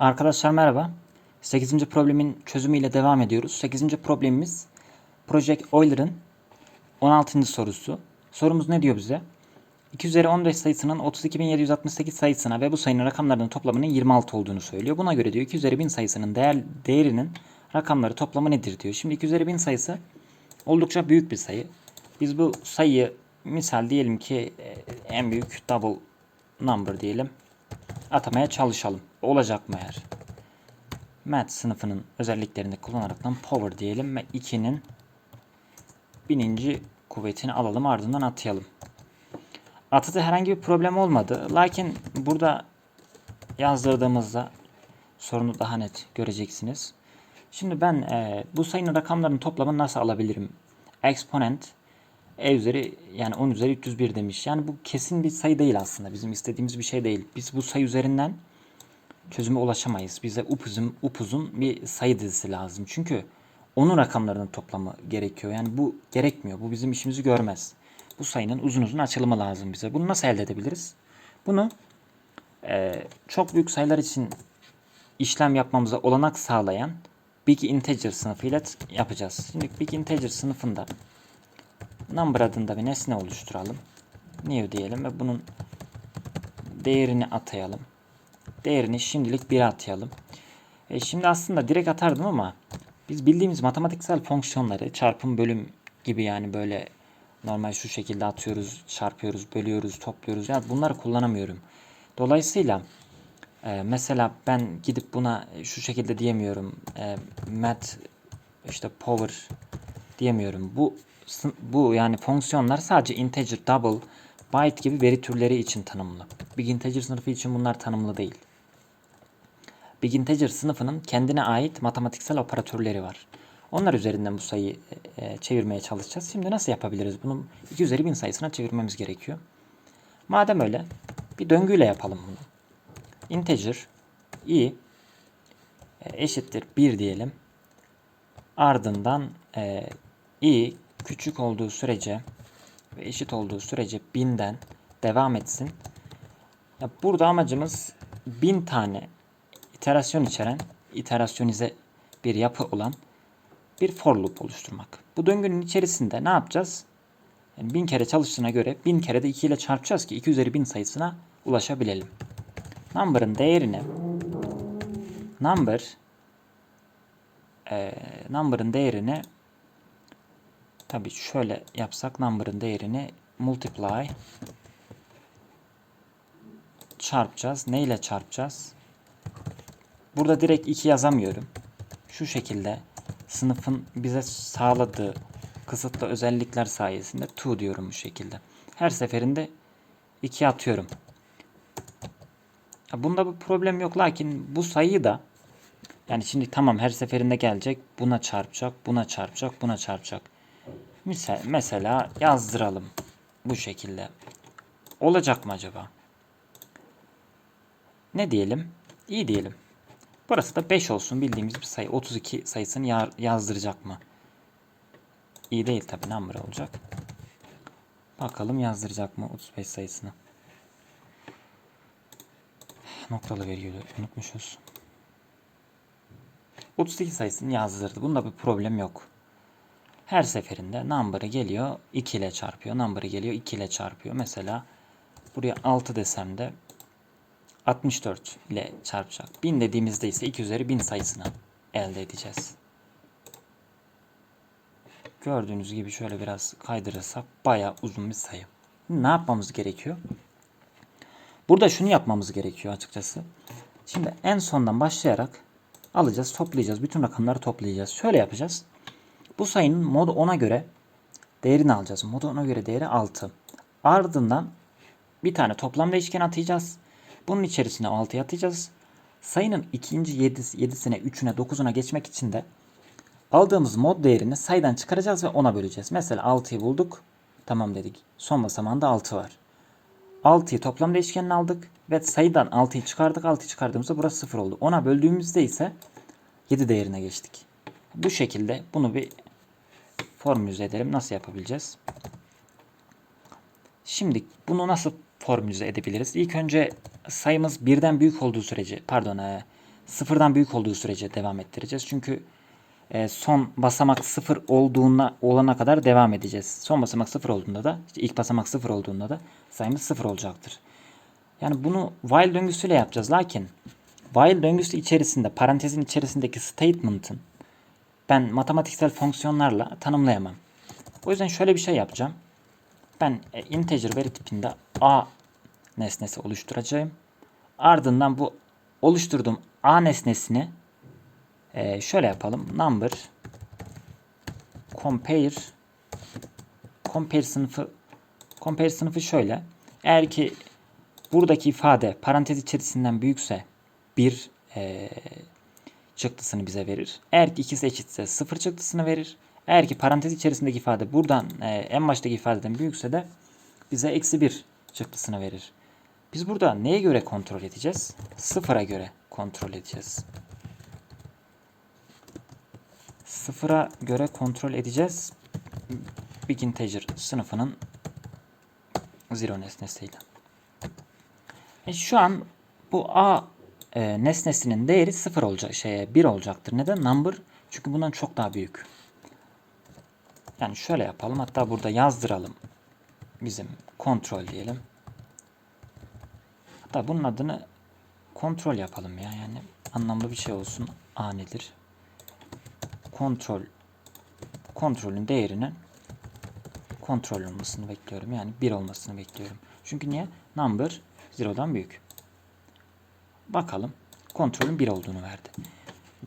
Arkadaşlar merhaba. 8. problemin çözümüyle devam ediyoruz. 8. problemimiz Project Euler'ın 16. sorusu. Sorumuz ne diyor bize? 2 üzeri 15 sayısının 32.768 sayısına ve bu sayının rakamlarının toplamının 26 olduğunu söylüyor. Buna göre diyor 2 üzeri 1000 sayısının değer, değerinin rakamları toplamı nedir diyor. Şimdi 2 üzeri 1000 sayısı oldukça büyük bir sayı. Biz bu sayıyı misal diyelim ki e, en büyük double number diyelim atamaya çalışalım. Olacak mı eğer? Math sınıfının özelliklerini kullanaraktan power diyelim ve 2'nin bininci kuvvetini alalım ardından atayalım. Atıda herhangi bir problem olmadı. Lakin burada yazdırdığımızda sorunu daha net göreceksiniz. Şimdi ben e, bu sayının rakamlarının toplamını nasıl alabilirim? Exponent e üzeri yani 10 üzeri 301 demiş. Yani bu kesin bir sayı değil aslında. Bizim istediğimiz bir şey değil. Biz bu sayı üzerinden çözüme ulaşamayız. Bize upuzun, upuzun bir sayı dizisi lazım. Çünkü onun rakamlarının toplamı gerekiyor. Yani bu gerekmiyor. Bu bizim işimizi görmez. Bu sayının uzun uzun açılımı lazım bize. Bunu nasıl elde edebiliriz? Bunu e, çok büyük sayılar için işlem yapmamıza olanak sağlayan Big Integer sınıfıyla yapacağız. Şimdi Big Integer sınıfında number adında bir nesne oluşturalım. New diyelim ve bunun değerini atayalım. Değerini şimdilik 1'e atayalım. E şimdi aslında direkt atardım ama biz bildiğimiz matematiksel fonksiyonları çarpım bölüm gibi yani böyle normal şu şekilde atıyoruz, çarpıyoruz, bölüyoruz, topluyoruz. Yani bunları kullanamıyorum. Dolayısıyla e, mesela ben gidip buna şu şekilde diyemiyorum. E, math işte power diyemiyorum. Bu bu yani fonksiyonlar sadece integer, double, byte gibi veri türleri için tanımlı. Big integer sınıfı için bunlar tanımlı değil. Big integer sınıfının kendine ait matematiksel operatörleri var. Onlar üzerinden bu sayıyı e, çevirmeye çalışacağız. Şimdi nasıl yapabiliriz? Bunu 2 üzeri 1000 sayısına çevirmemiz gerekiyor. Madem öyle bir döngüyle yapalım bunu. Integer i e, eşittir 1 diyelim. Ardından e, i küçük olduğu sürece ve eşit olduğu sürece 1000'den devam etsin. Ya burada amacımız 1000 tane iterasyon içeren, iterasyonize bir yapı olan bir for loop oluşturmak. Bu döngünün içerisinde ne yapacağız? Yani 1000 kere çalıştığına göre 1000 kere de 2 ile çarpacağız ki 2 üzeri 1000 sayısına ulaşabilelim. Number'ın değerini number e, number'ın değerini tabi şöyle yapsak number'ın değerini multiply çarpacağız. Ne ile çarpacağız? Burada direkt 2 yazamıyorum. Şu şekilde sınıfın bize sağladığı kısıtlı özellikler sayesinde 2 diyorum bu şekilde. Her seferinde 2 atıyorum. Bunda bir problem yok lakin bu sayıyı da yani şimdi tamam her seferinde gelecek buna çarpacak buna çarpacak buna çarpacak. Mesela yazdıralım bu şekilde. Olacak mı acaba? Ne diyelim? İyi diyelim. Burası da 5 olsun bildiğimiz bir sayı. 32 sayısını ya- yazdıracak mı? İyi değil tabi number olacak. Bakalım yazdıracak mı 35 sayısını. Noktalı virgülü unutmuşuz. 32 sayısını yazdırdı. Bunda bir problem yok. Her seferinde number'ı geliyor 2 ile çarpıyor. Number'ı geliyor 2 ile çarpıyor. Mesela buraya 6 desem de 64 ile çarpacak. 1000 dediğimizde ise 2 üzeri 1000 sayısını elde edeceğiz. Gördüğünüz gibi şöyle biraz kaydırırsak bayağı uzun bir sayı. Ne yapmamız gerekiyor? Burada şunu yapmamız gerekiyor açıkçası. Şimdi en sondan başlayarak alacağız, toplayacağız. Bütün rakamları toplayacağız. Şöyle yapacağız. Bu sayının mod 10'a göre değerini alacağız. Mod 10'a göre değeri 6. Ardından bir tane toplam değişken atayacağız. Bunun içerisine 6'yı atacağız. Sayının ikinci 7'sine, 3'üne, 9'una geçmek için de aldığımız mod değerini sayıdan çıkaracağız ve 10'a böleceğiz. Mesela 6'yı bulduk. Tamam dedik. Son basamağında 6 var. 6'yı toplam değişkenine aldık ve sayıdan 6'yı çıkardık. 6'yı çıkardığımızda burası 0 oldu. 10'a böldüğümüzde ise 7 değerine geçtik. Bu şekilde bunu bir formülize edelim. Nasıl yapabileceğiz? Şimdi bunu nasıl formülize edebiliriz? İlk önce sayımız birden büyük olduğu sürece, pardon, e, sıfırdan büyük olduğu sürece devam ettireceğiz. Çünkü e, son basamak sıfır olduğuna olana kadar devam edeceğiz. Son basamak sıfır olduğunda da işte ilk basamak sıfır olduğunda da sayımız sıfır olacaktır. Yani bunu while döngüsüyle yapacağız. Lakin while döngüsü içerisinde parantezin içerisindeki statement'ın ben matematiksel fonksiyonlarla tanımlayamam. O yüzden şöyle bir şey yapacağım. Ben e, integer veri tipinde a nesnesi oluşturacağım. Ardından bu oluşturduğum a nesnesini e, şöyle yapalım. Number compare compare sınıfı compare sınıfı şöyle. Eğer ki buradaki ifade parantez içerisinden büyükse bir e, çıktısını bize verir. Eğer ki ikisi eşitse sıfır çıktısını verir. Eğer ki parantez içerisindeki ifade buradan e, en baştaki ifadeden büyükse de bize eksi bir çıktısını verir. Biz burada neye göre kontrol edeceğiz? Sıfıra göre kontrol edeceğiz. Sıfıra göre kontrol edeceğiz. Big integer sınıfının zero nesnesiyle. E şu an bu a e, nesnesinin değeri 0 olacak şeye 1 olacaktır. Neden? Number çünkü bundan çok daha büyük. Yani şöyle yapalım. Hatta burada yazdıralım. Bizim kontrol diyelim. Hatta bunun adını kontrol yapalım ya. Yani anlamlı bir şey olsun. A nedir? Kontrol kontrolün değerinin kontrol olmasını bekliyorum. Yani 1 olmasını bekliyorum. Çünkü niye? Number 0'dan büyük. Bakalım. Kontrolün 1 olduğunu verdi.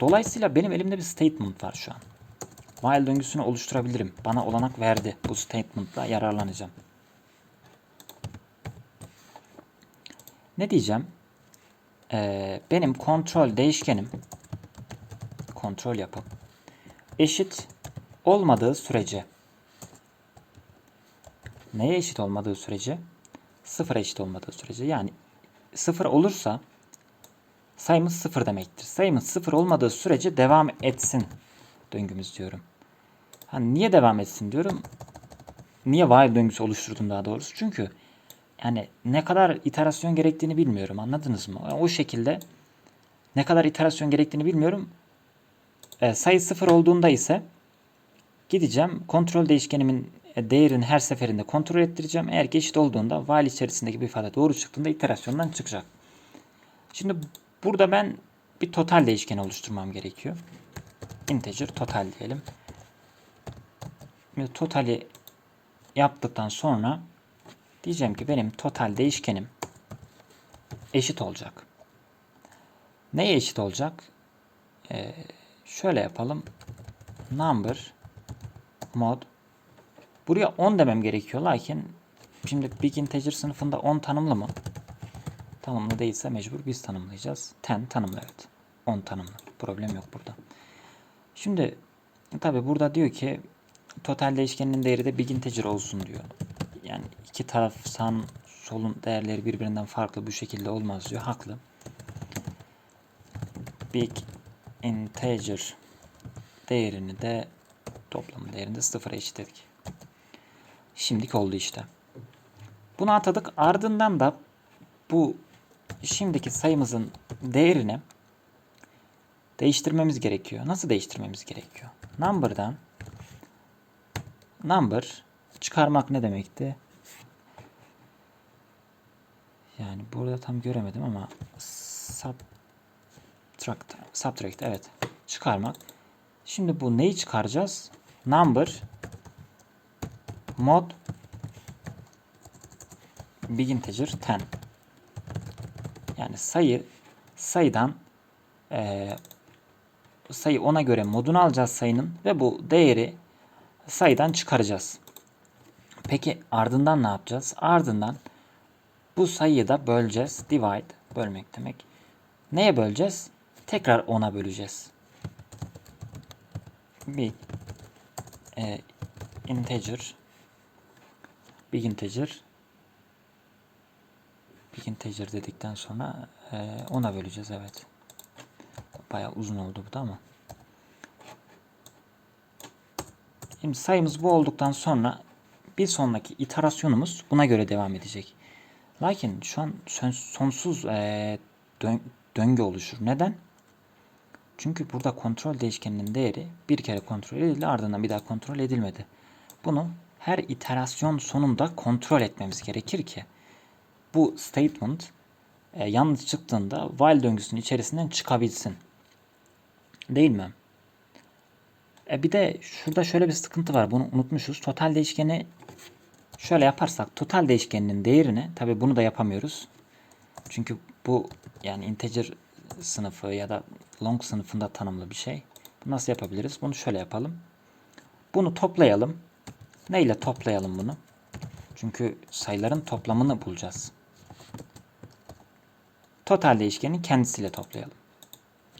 Dolayısıyla benim elimde bir statement var şu an. While döngüsünü oluşturabilirim. Bana olanak verdi. Bu statement'la yararlanacağım. Ne diyeceğim? Ee, benim kontrol değişkenim kontrol yapıp eşit olmadığı sürece neye eşit olmadığı sürece sıfır eşit olmadığı sürece yani sıfır olursa sayımız sıfır demektir. Sayımız sıfır olmadığı sürece devam etsin döngümüz diyorum. Hani niye devam etsin diyorum. Niye while döngüsü oluşturdum daha doğrusu? Çünkü yani ne kadar iterasyon gerektiğini bilmiyorum. Anladınız mı? O şekilde ne kadar iterasyon gerektiğini bilmiyorum. E, sayı sıfır olduğunda ise gideceğim kontrol değişkenimin değerini her seferinde kontrol ettireceğim. Eğer ki eşit olduğunda while içerisindeki bir ifade doğru çıktığında iterasyondan çıkacak. Şimdi burada ben bir total değişken oluşturmam gerekiyor. Integer total diyelim. Şimdi totali yaptıktan sonra diyeceğim ki benim total değişkenim eşit olacak. Neye eşit olacak? Ee, şöyle yapalım. Number mod Buraya 10 demem gerekiyor. Lakin şimdi big integer sınıfında 10 tanımlı mı? Tanımlı değilse mecbur biz tanımlayacağız. 10 tanımlı evet. 10 tanımlı. Problem yok burada. Şimdi tabi burada diyor ki total değişkeninin değeri de big integer olsun diyor. Yani iki taraf sağın solun değerleri birbirinden farklı bu şekilde olmaz diyor. Haklı. Big integer değerini de toplamı değerini de sıfıra eşitledik. Şimdilik oldu işte. Bunu atadık. Ardından da bu şimdiki sayımızın değerini değiştirmemiz gerekiyor. Nasıl değiştirmemiz gerekiyor? Number'dan number çıkarmak ne demekti? Yani burada tam göremedim ama subtract, subtract evet çıkarmak. Şimdi bu neyi çıkaracağız? Number mod big integer 10 yani sayı sayıdan e, sayı ona göre modunu alacağız sayının ve bu değeri sayıdan çıkaracağız. Peki ardından ne yapacağız? Ardından bu sayıyı da böleceğiz. Divide bölmek demek. Neye böleceğiz? Tekrar 10'a böleceğiz. Big e, integer big integer big integer dedikten sonra e, ona böleceğiz evet. Bayağı uzun oldu bu da ama. Şimdi sayımız bu olduktan sonra bir sonraki iterasyonumuz buna göre devam edecek. Lakin şu an sonsuz e, dön, döngü oluşur. Neden? Çünkü burada kontrol değişkeninin değeri bir kere kontrol edildi ardından bir daha kontrol edilmedi. Bunu her iterasyon sonunda kontrol etmemiz gerekir ki bu statement e, yanlış çıktığında while döngüsünün içerisinden çıkabilsin. Değil mi? E bir de şurada şöyle bir sıkıntı var. Bunu unutmuşuz. Total değişkeni şöyle yaparsak total değişkeninin değerini tabi bunu da yapamıyoruz. Çünkü bu yani integer sınıfı ya da long sınıfında tanımlı bir şey. Nasıl yapabiliriz? Bunu şöyle yapalım. Bunu toplayalım. Ne ile toplayalım bunu? Çünkü sayıların toplamını bulacağız. Total değişkenin kendisiyle toplayalım.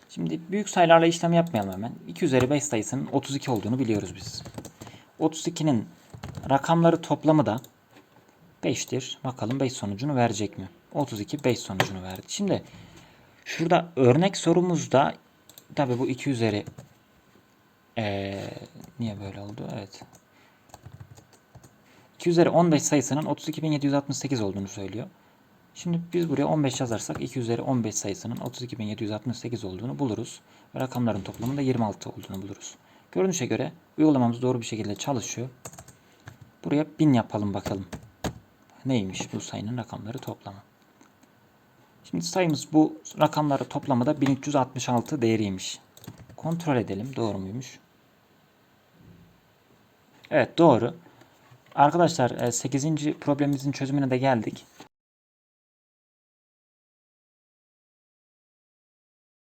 Şimdi büyük sayılarla işlem yapmayalım hemen. 2 üzeri 5 sayısının 32 olduğunu biliyoruz biz. 32'nin rakamları toplamı da 5'tir. Bakalım 5 sonucunu verecek mi? 32 5 sonucunu verdi. Şimdi şurada örnek sorumuzda tabi bu 2 üzeri ee, niye böyle oldu? Evet. 2 üzeri 15 sayısının 32.768 olduğunu söylüyor. Şimdi biz buraya 15 yazarsak 2 üzeri 15 sayısının 32.768 olduğunu buluruz. Ve rakamların toplamında 26 olduğunu buluruz. Görünüşe göre uygulamamız doğru bir şekilde çalışıyor. Buraya 1000 yapalım bakalım. Neymiş bu sayının rakamları toplamı. Şimdi sayımız bu rakamları toplamı da 1366 değeriymiş. Kontrol edelim doğru muymuş. Evet doğru. Arkadaşlar 8. problemimizin çözümüne de geldik.